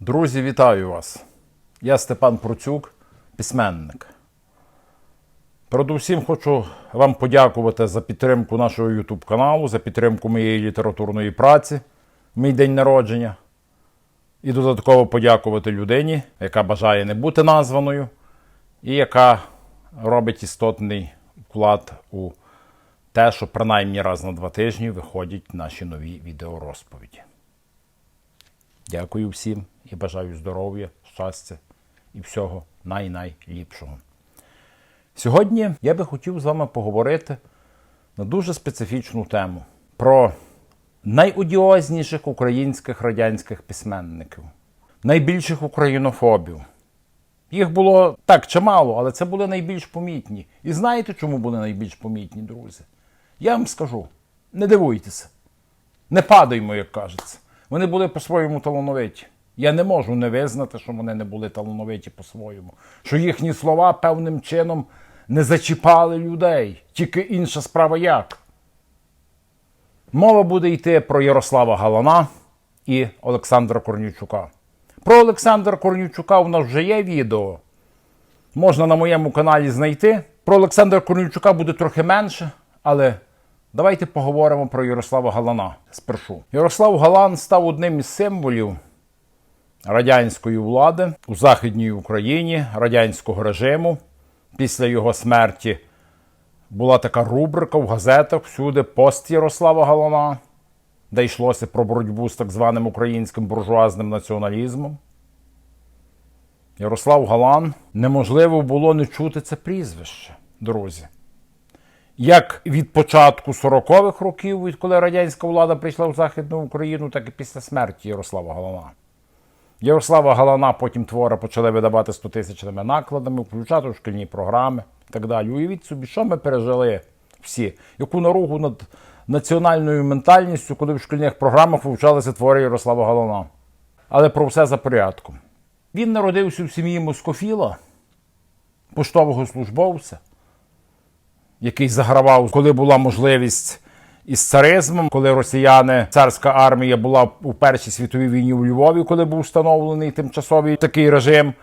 Друзі, вітаю вас! Я Степан Процюк, письменник. Передусім хочу вам подякувати за підтримку нашого YouTube каналу, за підтримку моєї літературної праці мій день народження. І додатково подякувати людині, яка бажає не бути названою, і яка робить істотний вклад у те, що принаймні раз на два тижні виходять наші нові відеорозповіді. Дякую всім і бажаю здоров'я, щастя і всього най-найліпшого. Сьогодні я би хотів з вами поговорити на дуже специфічну тему про найодіозніших українських радянських письменників, найбільших українофобів. Їх було так чимало, але це були найбільш помітні. І знаєте, чому були найбільш помітні, друзі? Я вам скажу: не дивуйтеся, не падаймо, як кажеться. Вони були по-своєму талановиті. Я не можу не визнати, що вони не були талановиті по-своєму, що їхні слова певним чином не зачіпали людей. Тільки інша справа як. Мова буде йти про Ярослава Галана і Олександра Корнійчука. Про Олександра Корнійчука у нас вже є відео. Можна на моєму каналі знайти. Про Олександра Корнійчука буде трохи менше, але давайте поговоримо про Ярослава Галана спершу. Ярослав Галан став одним із символів радянської влади у Західній Україні, радянського режиму. Після його смерті була така рубрика в газетах всюди пост Ярослава Галана, де йшлося про боротьбу з так званим українським буржуазним націоналізмом. Ярослав Галан неможливо було не чути це прізвище, друзі. Як від початку 40-х років, відколи радянська влада прийшла в Західну Україну, так і після смерті Ярослава Галана. Ярослава Галана потім твори почали видавати 100 тисячними накладами, включати в шкільні програми і так далі. Уявіть собі, що ми пережили всі, яку наругу над національною ментальністю, коли в шкільних програмах вивчалися твори Ярослава Галана. Але про все за порядком. Він народився в сім'ї Москофіла, поштового службовця, який загравав, коли була можливість із царизмом, коли росіяни, царська армія була у Першій світовій війні у Львові, коли був встановлений тимчасовий такий режим,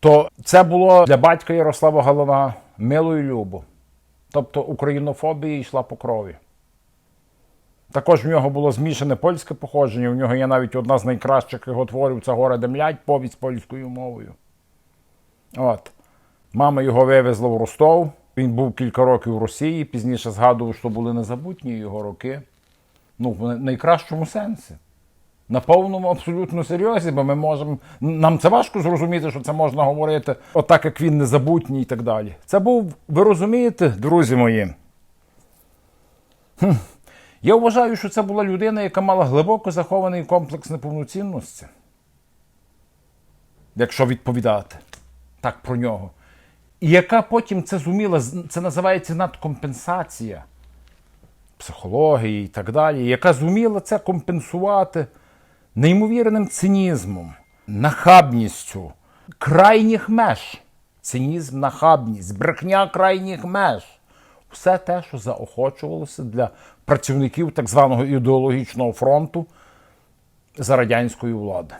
то це було для батька Ярослава Галана мило і любо. Тобто українофобія йшла по крові. Також в нього було змішане польське походження. В нього є навіть одна з найкращих його творів це горе Демлять, повість польською мовою. От. Мама його вивезла в Ростов. Він був кілька років в Росії, пізніше згадував, що були незабутні його роки. Ну, в найкращому сенсі. На повному абсолютно серйозі, бо ми можемо. Нам це важко зрозуміти, що це можна говорити отак, як він незабутній і так далі. Це був, ви розумієте, друзі мої. Хм. Я вважаю, що це була людина, яка мала глибоко захований комплекс неповноцінності. Якщо відповідати так про нього. І яка потім це зуміла, це називається надкомпенсація психології і так далі, яка зуміла це компенсувати неймовірним цинізмом, нахабністю, крайніх меж. Цинізм, нахабність, брехня крайніх меж. Все те, що заохочувалося для працівників так званого ідеологічного фронту за радянської влади.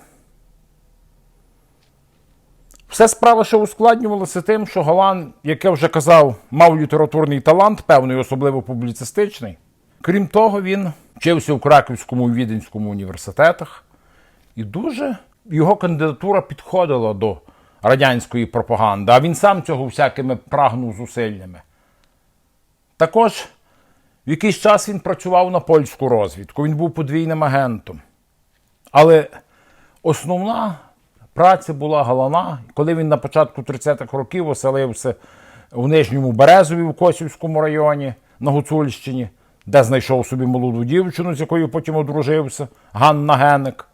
Все справа ще ускладнювалося тим, що Голан, як я вже казав, мав літературний талант, певний, особливо публіцистичний. Крім того, він вчився у Краківському і Віденському університетах, і дуже його кандидатура підходила до радянської пропаганди, а він сам цього всякими прагнув зусиллями. Також в якийсь час він працював на польську розвідку, він був подвійним агентом. Але основна праця була Галана, коли він на початку 30-х років оселився у Нижньому Березові в Косівському районі на Гуцульщині, де знайшов собі молоду дівчину, з якою потім одружився, Ганна Геник.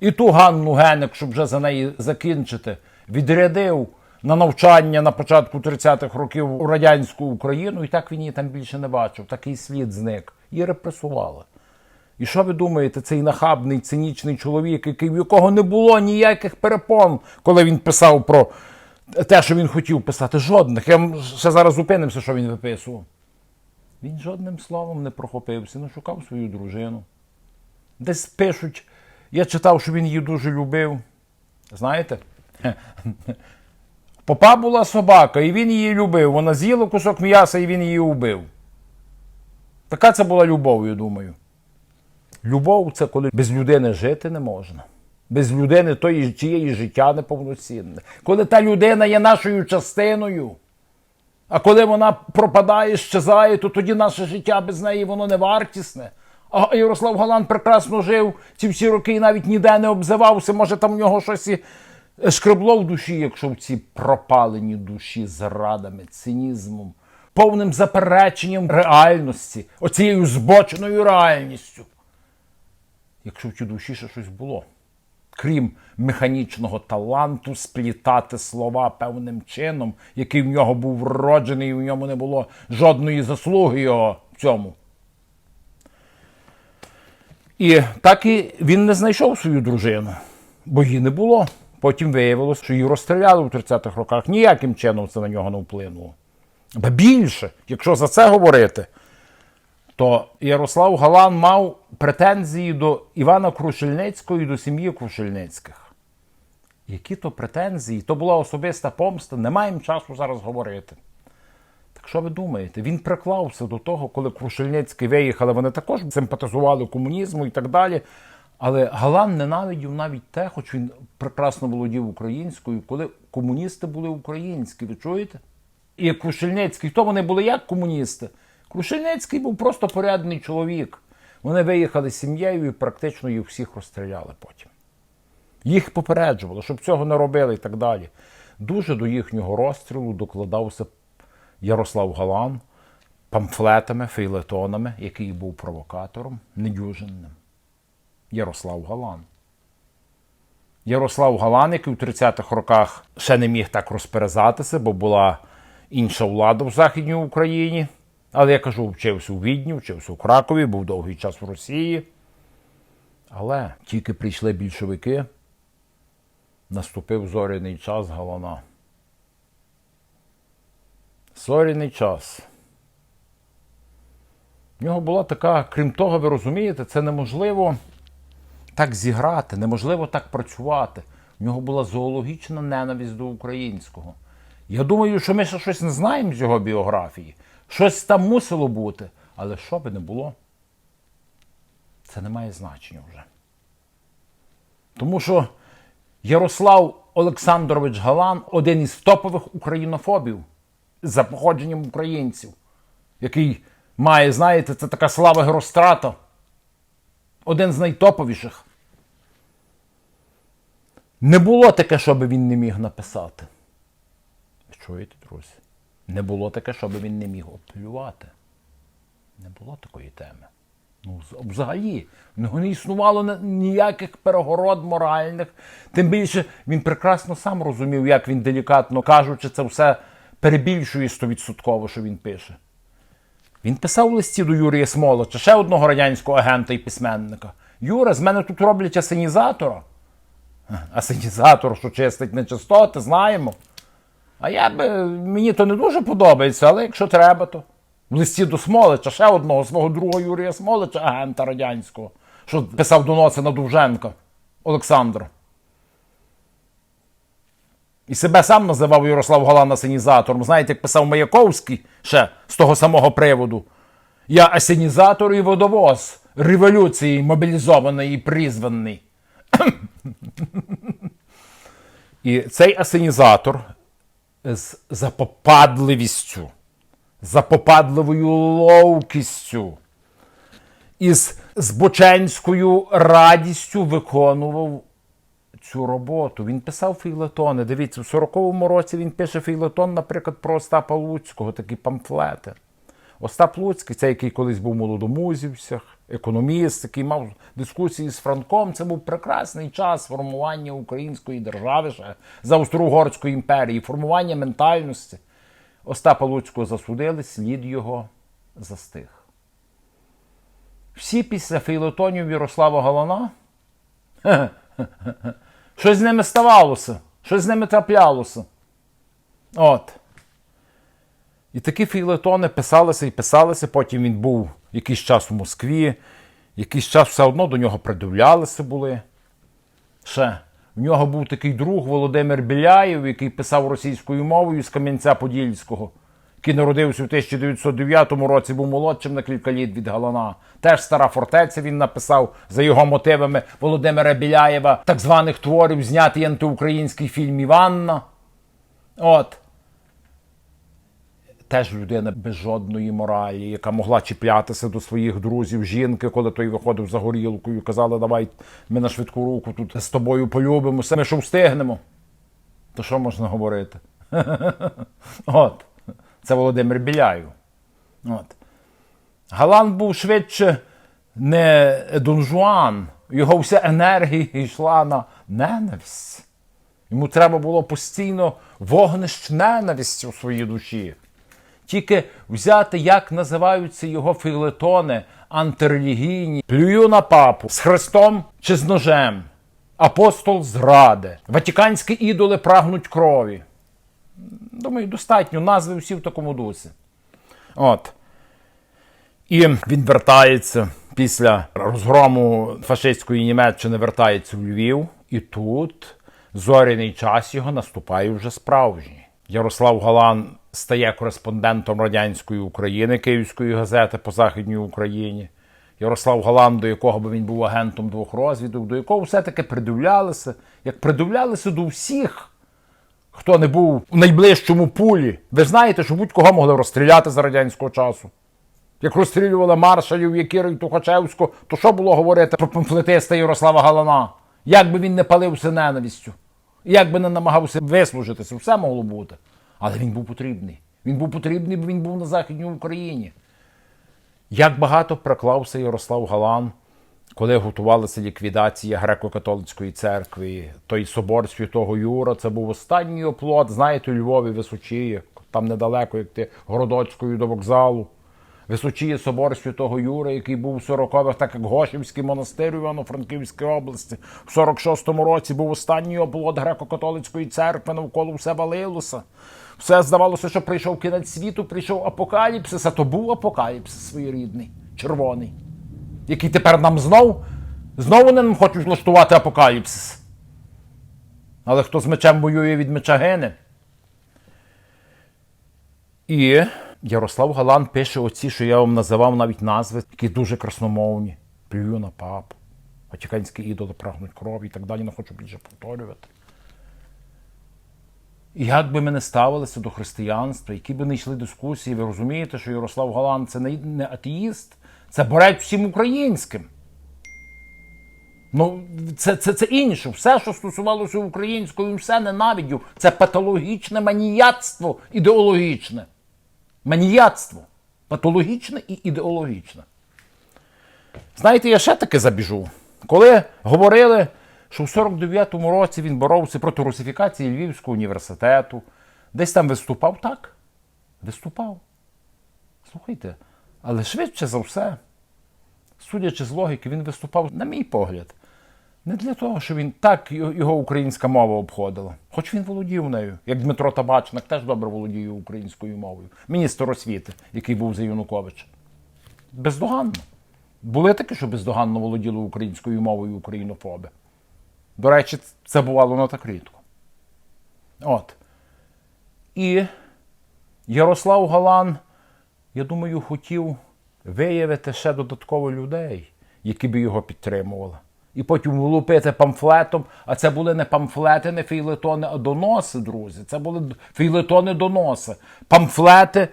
І ту Ганну Геник, щоб вже за неї закінчити, відрядив на навчання на початку 30-х років у радянську Україну, і так він її там більше не бачив. Такий слід зник. І репресували. І що ви думаєте, цей нахабний, цинічний чоловік, який, в якого не було ніяких перепон, коли він писав про те, що він хотів писати? Жодних. Я ще зараз зупинимося, що він виписував. Він жодним словом не прохопився, не шукав свою дружину. Десь пишуть, я читав, що він її дуже любив. Знаєте? Попа була собака, і він її любив. Вона з'їла кусок м'яса, і він її убив. Така це була любов, я думаю. Любов це коли без людини жити не можна. Без людини тої чиєї життя неповноцінне. Коли та людина є нашою частиною. А коли вона пропадає, щезає, то тоді наше життя без неї воно не вартісне. А Ярослав Галан прекрасно жив ці всі роки і навіть ніде не обзивався. Може, там в нього щось і шкребло в душі, якщо в ці пропалені душі зрадами, цинізмом, повним запереченням реальності, оцією збоченою реальністю. Якщо в тій душі ще щось було крім механічного таланту, сплітати слова певним чином, який в нього був вроджений, і в ньому не було жодної заслуги його в цьому. І так і він не знайшов свою дружину, бо її не було. Потім виявилося, що її розстріляли у 30-х роках. Ніяким чином це на нього не вплинуло. Ба більше, якщо за це говорити, то Ярослав Галан мав претензії до Івана Крушельницького і до сім'ї Крушельницьких. Які то претензії? То була особиста помста, не маємо часу зараз говорити. Так що ви думаєте? Він приклався до того, коли Крушельницькі виїхали, вони також симпатизували комунізму і так далі. Але Галан ненавидів навіть те, хоч він прекрасно володів українською, коли комуністи були українські, ви чуєте? І Крушельницький, хто вони були як комуністи? Крушельницький був просто порядний чоловік. Вони виїхали з сім'єю і практично їх всіх розстріляли потім. Їх попереджували, щоб цього не робили і так далі. Дуже до їхнього розстрілу докладався Ярослав Галан памфлетами, фейлетонами, який був провокатором, недюжинним. Ярослав Галан. Ярослав Галан, який у 30-х роках ще не міг так розперезатися, бо була інша влада в Західній Україні. Але я кажу, вчився у Відні, вчився у Кракові, був довгий час в Росії. Але тільки прийшли більшовики, наступив зоряний час Галана. Зоряний час. В нього була така, крім того, ви розумієте, це неможливо так зіграти, неможливо так працювати. В нього була зоологічна ненависть до українського. Я думаю, що ми ще щось не знаємо з його біографії. Щось там мусило бути. Але що би не було, це не має значення вже. Тому що Ярослав Олександрович Галан один із топових українофобів за походженням українців, який має, знаєте, це така слава Герострата. Один з найтоповіших. Не було таке, щоб він не міг написати. Чуєте, друзі? Не було таке, щоб він не міг оплювати. Не було такої теми. Ну, взагалі, не існувало ніяких перегород моральних. Тим більше він прекрасно сам розумів, як він делікатно кажучи, це все перебільшує стовідсотково, що він пише. Він писав листі до Юрія Смолоча, ще одного радянського агента і письменника. Юра, з мене тут роблять асенізатора. Асенізатор, що чистить нечистоти, знаємо. А я би, мені то не дуже подобається, але якщо треба, то в листі до Смолича, ще одного свого друга Юрія Смолича, агента радянського, що писав доноси на Довженка Олександра. І себе сам називав Ярослав Галан асенізатором. Знаєте, як писав Маяковський ще з того самого приводу. Я асенізатор і водовоз революції мобілізований і призваний. І цей асенізатор з запопадливістю, запопадливою ловкістю, із збоченською радістю виконував цю роботу. Він писав фейлетони. Дивіться, в 40-му році він пише фейлетон, наприклад, про Остапа Луцького, такі памфлети. Остап Луцький, цей, який колись був молодомузівцях, економіст, який мав дискусії з Франком. Це був прекрасний час формування української держави ще з Австро-Угорської імперії, формування ментальності. Остапа Луцького засудили, слід його застиг. Всі після фейлетонів Ярослава Галана. Щось з ними ставалося, щось з ними траплялося. От. І такі фейлетони писалися і писалися. Потім він був якийсь час у Москві, якийсь час все одно до нього придивлялися були. Ще В нього був такий друг Володимир Біляєв, який писав російською мовою з Кам'янця-Подільського, який народився в 1909 році, був молодшим на кілька літ від Галана. Теж стара фортеця він написав за його мотивами Володимира Біляєва, так званих творів, знятий антиукраїнський фільм Іванна. От. Теж людина без жодної моралі, яка могла чіплятися до своїх друзів, жінки, коли той виходив за горілкою, казали, давай ми на швидку руку тут з тобою полюбимося, ми що встигнемо. То що можна говорити? От. Це Володимир Біляєв. От. Галан був швидше не Дон Жуан. Його вся енергія йшла на ненависть. Йому треба було постійно вогнищ ненависті у своїй душі. Тільки взяти, як називаються його філетони антирелігійні, плюю на папу з хрестом чи з ножем, апостол зради, ватиканські ідоли прагнуть крові. Думаю, достатньо назви всі в такому дусі. От. І він вертається після розгрому фашистської Німеччини, вертається в Львів, і тут зоряний час його наступає вже справжній. Ярослав Галан стає кореспондентом радянської України, Київської газети по Західній Україні. Ярослав Галан, до якого би він був агентом двох розвідок, до якого все-таки придивлялися, як придивлялися до всіх, хто не був у найближчому пулі. Ви знаєте, що будь-кого могли розстріляти за радянського часу. Як розстрілювали маршалів Якира і Тухачевського, то що було говорити про памфлетиста Ярослава Галана? Як би він не палився ненавистю, як би не намагався вислужитися, все могло бути. Але він був потрібний. Він був потрібний, бо він був на Західній Україні. Як багато проклався Ярослав Галан, коли готувалася ліквідація греко-католицької церкви, той собор святого Юра, це був останній оплот, знаєте, у Львові Височіє, там недалеко, як ти Городоцькою до вокзалу. Височіє собор святого Юра, який був у 40-х, так як Гошівський монастир у Івано-Франківській області. В 46-му році був останній оплот греко-католицької церкви, навколо все валилося. Все здавалося, що прийшов кінець світу, прийшов апокаліпсис, а то був апокаліпсис своєрідний, червоний, який тепер нам знов, знову не нам хочуть влаштувати апокаліпсис. Але хто з мечем воює від меча гине? І Ярослав Галан пише оці, що я вам називав навіть назви, які дуже красномовні. Плюю на папу, ватиканські ідоли прагнуть крові і так далі, не хочу більше повторювати. Як би ми не ставилися до християнства, які би не йшли дискусії, ви розумієте, що Ярослав Галан це не, атеїст, це борець всім українським. Ну, це, це, це інше. Все, що стосувалося української, він все ненавидів. Це патологічне маніяцтво ідеологічне. Маніяцтво. Патологічне і ідеологічне. Знаєте, я ще таки забіжу. Коли говорили, що в 49-му році він боровся проти русифікації Львівського університету, десь там виступав, так? Виступав. Слухайте, але швидше за все, судячи з логіки, він виступав, на мій погляд, не для того, що він так його українська мова обходила, хоч він володів нею, як Дмитро Табачник теж добре володіє українською мовою. Міністр освіти, який був за Януковича. Бездоганно. Були такі, що бездоганно володіли українською мовою українофоби. До речі, це бувало не так рідко. От. І Ярослав Галан, я думаю, хотів виявити ще додатково людей, які би його підтримували. І потім влупити памфлетом. А це були не памфлети, не фейлетони, а доноси, друзі. Це були фейлетони-доноси. Памфлети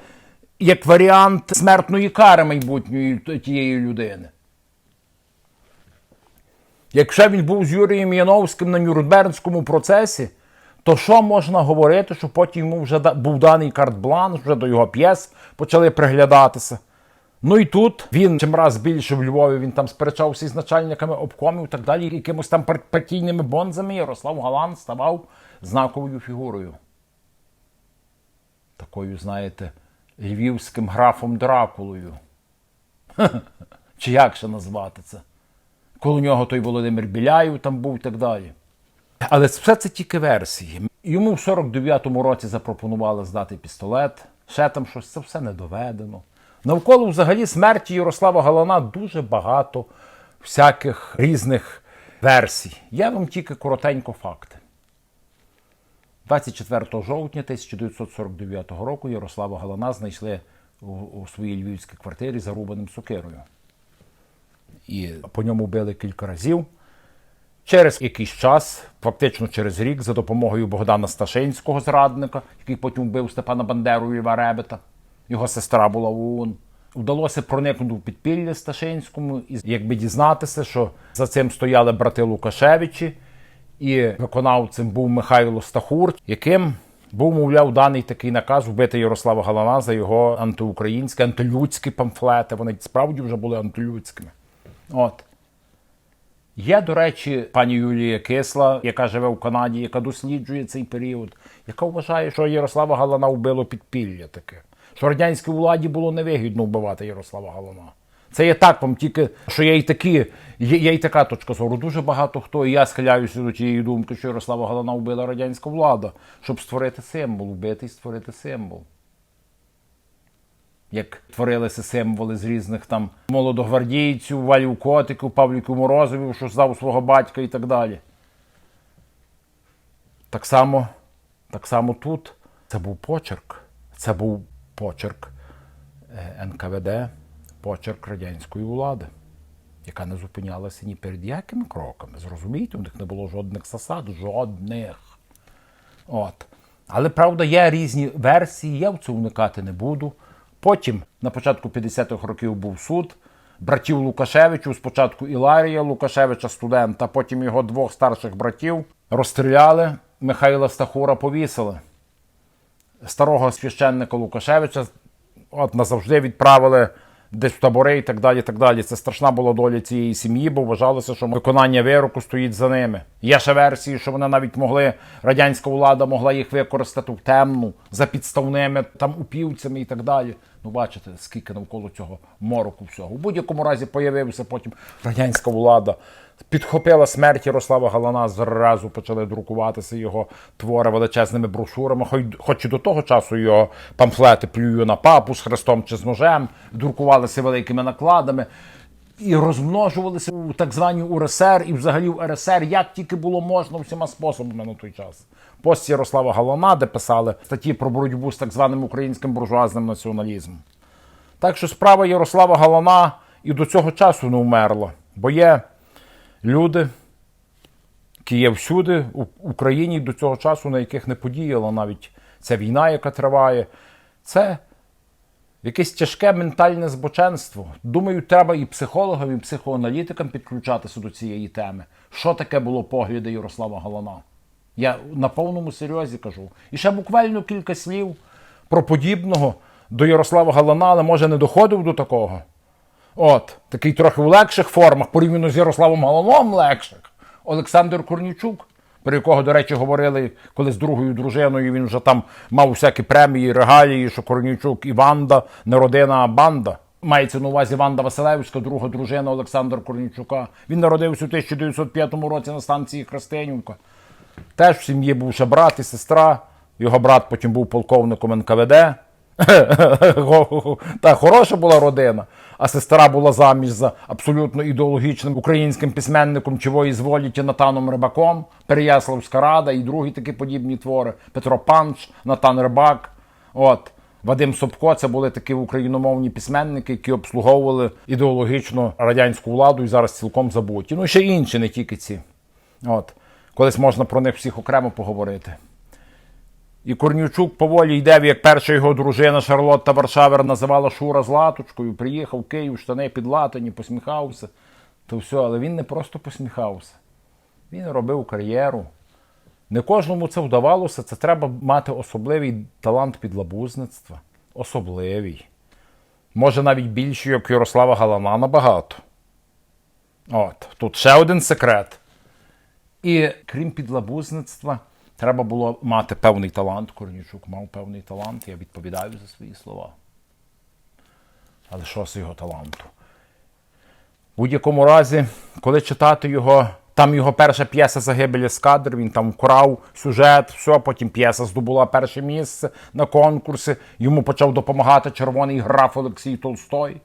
як варіант смертної кари майбутньої тієї людини. Якщо він був з Юрієм Яновським на Нюрнбернському процесі, то що можна говорити, що потім йому вже був даний карт-бланш, вже до його п'єс почали приглядатися. Ну і тут він чим раз більше в Львові він там сперечався із начальниками обкомів і так далі, якимось там партійними бонзами. Ярослав Галан ставав знаковою фігурою. Такою, знаєте, львівським графом Дракулою. Чи як ще назвати це? Коло нього той Володимир Біляєв там був і так далі. Але все це тільки версії. Йому в 49-му році запропонували здати пістолет, ще там щось, це все не доведено. Навколо взагалі смерті Ярослава Галана дуже багато всяких різних версій. Я вам тільки коротенько факти. 24 жовтня 1949 року Ярослава Галана знайшли у, своїй львівській квартирі зарубаним сокирою. І по ньому били кілька разів. Через якийсь час, фактично через рік, за допомогою Богдана Сташинського, зрадника, який потім вбив Степана Бандеру і Льва Ребета, його сестра була в ОУН. Вдалося проникнути в підпілля Сташинському і якби дізнатися, що за цим стояли брати Лукашевичі, і виконавцем був Михайло Стахур, яким був, мовляв, даний такий наказ вбити Ярослава Галана за його антиукраїнські, антилюдські памфлети. Вони справді вже були антилюдськими. От. Є, до речі, пані Юлія Кисла, яка живе в Канаді, яка досліджує цей період, яка вважає, що Ярослава Галана вбило підпілля таке. Що радянській владі було невигідно вбивати Ярослава Галана. Це є так вам, тільки що є й такі, є, є й така точка зору. Дуже багато хто, і я схиляюся до тієї думки, що Ярослава Галана вбила радянська влада, щоб створити символ, вбити і створити символ як творилися символи з різних там молодогвардійців, валів котиків, Павліків Морозовів, що здав свого батька і так далі. Так само, так само тут це був почерк. Це був почерк е, НКВД, почерк радянської влади, яка не зупинялася ні перед якими кроками. Зрозумієте, у них не було жодних засад, жодних. От. Але правда, є різні версії, я в це уникати не буду. Потім, на початку 50-х років, був суд братів Лукашевичів, спочатку Іларія Лукашевича, студента, потім його двох старших братів розстріляли, Михайла Стахура повісили. Старого священника Лукашевича от назавжди відправили десь в табори і так далі. так далі. Це страшна була доля цієї сім'ї, бо вважалося, що виконання вироку стоїть за ними. Є ще версії, що вони навіть могли, радянська влада могла їх використати в темну за підставними там упівцями і так далі. Ну, бачите, скільки навколо цього мороку всього. У будь-якому разі появився потім радянська влада. Підхопила смерть Ярослава Галана, зразу почали друкуватися його твори величезними брошурами. Хоч, і до того часу його памфлети плюю на папу з хрестом чи з ножем, друкувалися великими накладами і розмножувалися у так званій УРСР і взагалі в РСР, як тільки було можна всіма способами на той час. Пост Ярослава Галана, де писали статті про боротьбу з так званим українським буржуазним націоналізмом. Так що справа Ярослава Галана і до цього часу не вмерла, бо є люди, які є всюди в Україні до цього часу, на яких не подіяла навіть ця війна, яка триває. Це якесь тяжке ментальне збоченство. Думаю, треба і психологам, і психоаналітикам підключатися до цієї теми. Що таке було погляди Ярослава Галана? Я на повному серйозі кажу. І ще буквально кілька слів про подібного до Ярослава Галана, але може не доходив до такого. От, такий трохи в легших формах, порівняно з Ярославом Галаном легших. Олександр Корнічук, про якого, до речі, говорили, коли з другою дружиною він вже там мав всякі премії, регалії, що Корнічук і Ванда, не родина, а банда. Мається на увазі Ванда Василевська, друга дружина Олександра Корнічука. Він народився у 1905 році на станції Христинівка. Теж в сім'ї був ще брат і сестра. Його брат потім був полковником НКВД. Та хороша була родина, а сестра була заміж за абсолютно ідеологічним українським письменником чого зволіті Натаном Рибаком, Переяславська рада і другі такі подібні твори. Петро Панч, Натан Рибак. От. Вадим Собко це були такі україномовні письменники, які обслуговували ідеологічно радянську владу і зараз цілком забуті. Ну ще інші, не тільки ці. От. Колись можна про них всіх окремо поговорити. І Корнючук поволі йде, як перша його дружина Шарлотта Варшавер називала Шура Златочкою, приїхав в Київ, штани підлатані, посміхався. То все, але він не просто посміхався. Він робив кар'єру. Не кожному це вдавалося, це треба мати особливий талант підлабузництва. Особливий. Може навіть більший, як Ярослава Галана, набагато. От, тут ще один секрет. І крім підлабузництва, треба було мати певний талант. Корнічук мав певний талант, я відповідаю за свої слова. Але що з його таланту? В будь-якому разі, коли читати його, там його перша п'єса Загибель ескадр, він там вкрав сюжет, все, потім п'єса здобула перше місце на конкурсі, йому почав допомагати червоний граф Олексій Толстой.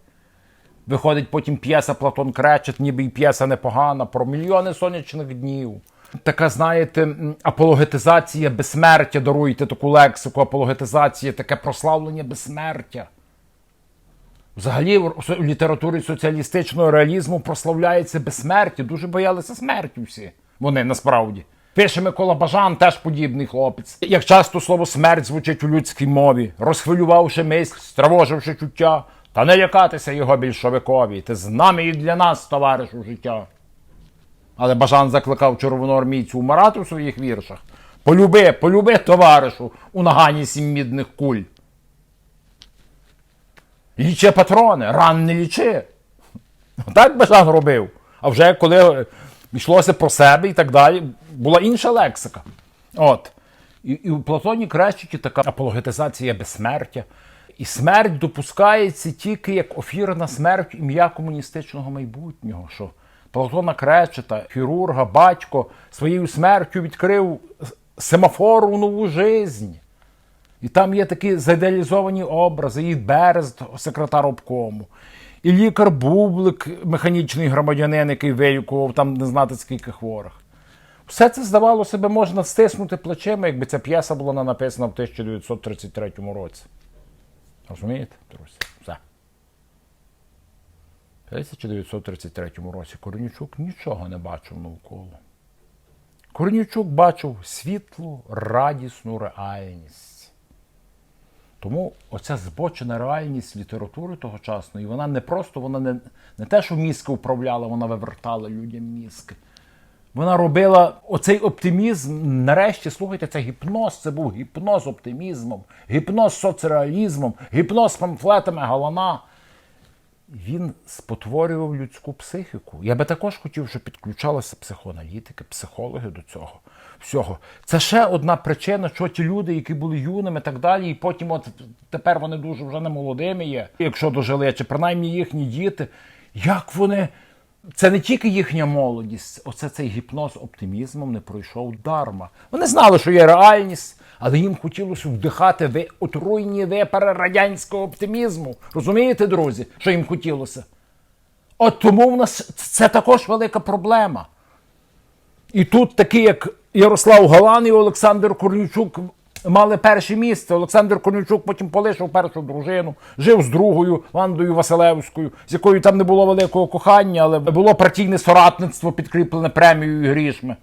Виходить потім п'єса Платон Кречет, ніби і п'єса непогана, про мільйони сонячних днів. Така, знаєте, апологетизація безсмертя, даруйте таку лексику, апологетизація, таке прославлення безсмертя. Взагалі в літературі соціалістичного реалізму прославляється безсмертя. Дуже боялися смерті всі. Вони насправді. Пише Микола Бажан, теж подібний хлопець. Як часто слово смерть звучить у людській мові, розхвилювавши мисль, стривоживши чуття, та не лякатися його більшовикові. Ти з нами і для нас, товаришу життя. Але Бажан закликав червоноармійцю умирати в своїх віршах. Полюби, полюби, товаришу, у нагані сім мідних куль. Ліче патрони, ран не лічи. Так Бажан робив. А вже коли йшлося про себе і так далі, була інша лексика. От. І, і у Платоні Крещуті така апологетизація безсмертя. І смерть допускається тільки як офірна смерть ім'я комуністичного майбутнього. Що Платона Кречета, хірурга, батько своєю смертю відкрив семафору нову жизнь. І там є такі заідеалізовані образи, і Березд, секретар обкому, і лікар Бублик, механічний громадянин, який вилікував там не знати скільки хворих. Все це здавало себе можна стиснути плечима, якби ця п'єса була написана в 1933 році. Розумієте, друзі? Все. В 1933 році Корнічук нічого не бачив навколо. Корнічук бачив світлу, радісну реальність. Тому оця збочена реальність літератури тогочасної, вона не просто, вона не, не те, що мізки управляла, вона вивертала людям мізки. Вона робила оцей оптимізм. Нарешті, слухайте, це гіпноз. Це був гіпноз оптимізмом, гіпноз соцреалізмом, гіпноз памфлетами Галана. Він спотворював людську психіку. Я би також хотів, щоб підключалися психоаналітики, психологи до цього всього. Це ще одна причина, що ті люди, які були юними так далі, і потім, от тепер вони дуже вже не молодими є, якщо дожили, чи принаймні їхні діти, як вони. Це не тільки їхня молодість, оце цей гіпноз оптимізмом не пройшов дарма. Вони знали, що є реальність, але їм хотілося вдихати ви отруйні випари радянського оптимізму. Розумієте, друзі, що їм хотілося? От тому в нас це також велика проблема. І тут такі, як Ярослав Галан і Олександр Корнічук мали перше місце. Олександр Корнічук потім полишив першу дружину, жив з другою Вандою Василевською, з якою там не було великого кохання, але було партійне соратництво, підкріплене премією грішми.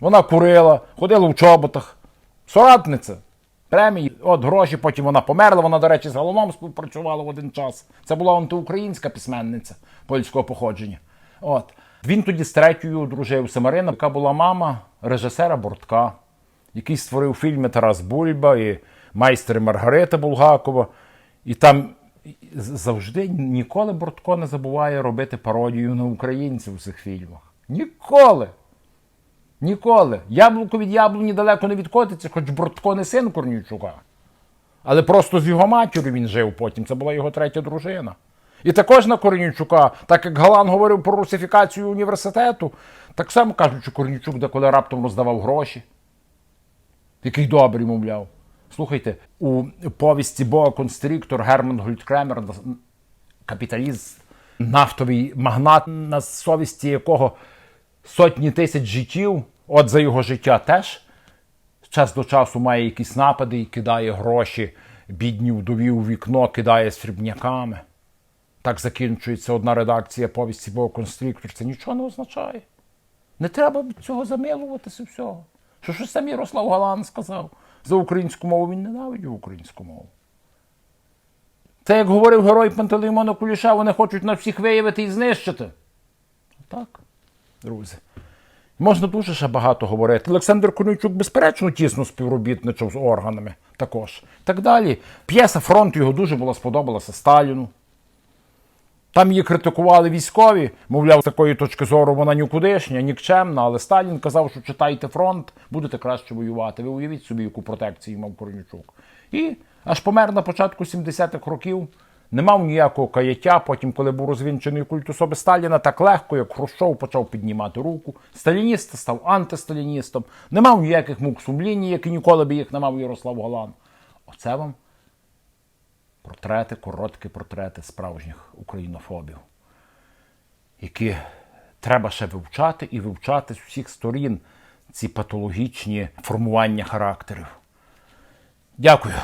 Вона курила, ходила в чоботах. Соратниця. Премії, от гроші, потім вона померла. Вона, до речі, з Галаном співпрацювала в один час. Це була антиукраїнська письменниця польського походження. От. Він тоді з третьою одружився Марина, яка була мама режисера Бортка, який створив фільми Тарас Бульба і майстер Маргарита Булгакова. І там завжди ніколи Бортко не забуває робити пародію на українців у цих фільмах. Ніколи! Ніколи. Яблуко від яблуні далеко не відкотиться, хоч Бортко не син Корнійчука. Але просто з його матір'ю він жив потім. Це була його третя дружина. І також на Корнійчука, так як Галан говорив про русифікацію університету, так само кажуть, що Корнійчук деколи раптом роздавав гроші. Який добрий, мовляв. Слухайте, у повісті Боа Констріктор Герман Гольдкремер, капіталіст, нафтовий магнат, на совісті якого сотні тисяч життів, от за його життя теж час до часу має якісь напади і кидає гроші, бідні вдові у вікно, кидає срібняками. Так закінчується одна редакція повісті Бо Конструктор. Це нічого не означає. Не треба цього замилуватися всього. Що ж сам Ярослав Галан сказав? За українську мову він ненавидів українську мову. Це, як говорив герой Пантелеймона Куліша, вони хочуть нас всіх виявити і знищити. Так, друзі. Можна дуже ще багато говорити. Олександр Корнійчук, безперечно, тісно співробітничав з органами також. Так далі. П'єса фронт його дуже була сподобалася Сталіну. Там її критикували військові, мовляв, з такої точки зору вона нікудишня, нікчемна, але Сталін казав, що читайте фронт, будете краще воювати. Ви уявіть собі, яку протекцію мав Корнічук. І аж помер на початку 70-х років, не мав ніякого каяття. Потім, коли був розвінчений культ особи Сталіна, так легко, як Хрущов почав піднімати руку. Сталініст став антисталіністом, не мав ніяких мук сумлінні, як і ніколи би їх не мав Ярослав Галан. Оце вам Портрети, короткі портрети справжніх українофобів. які треба ще вивчати і вивчати з усіх сторін ці патологічні формування характерів. Дякую.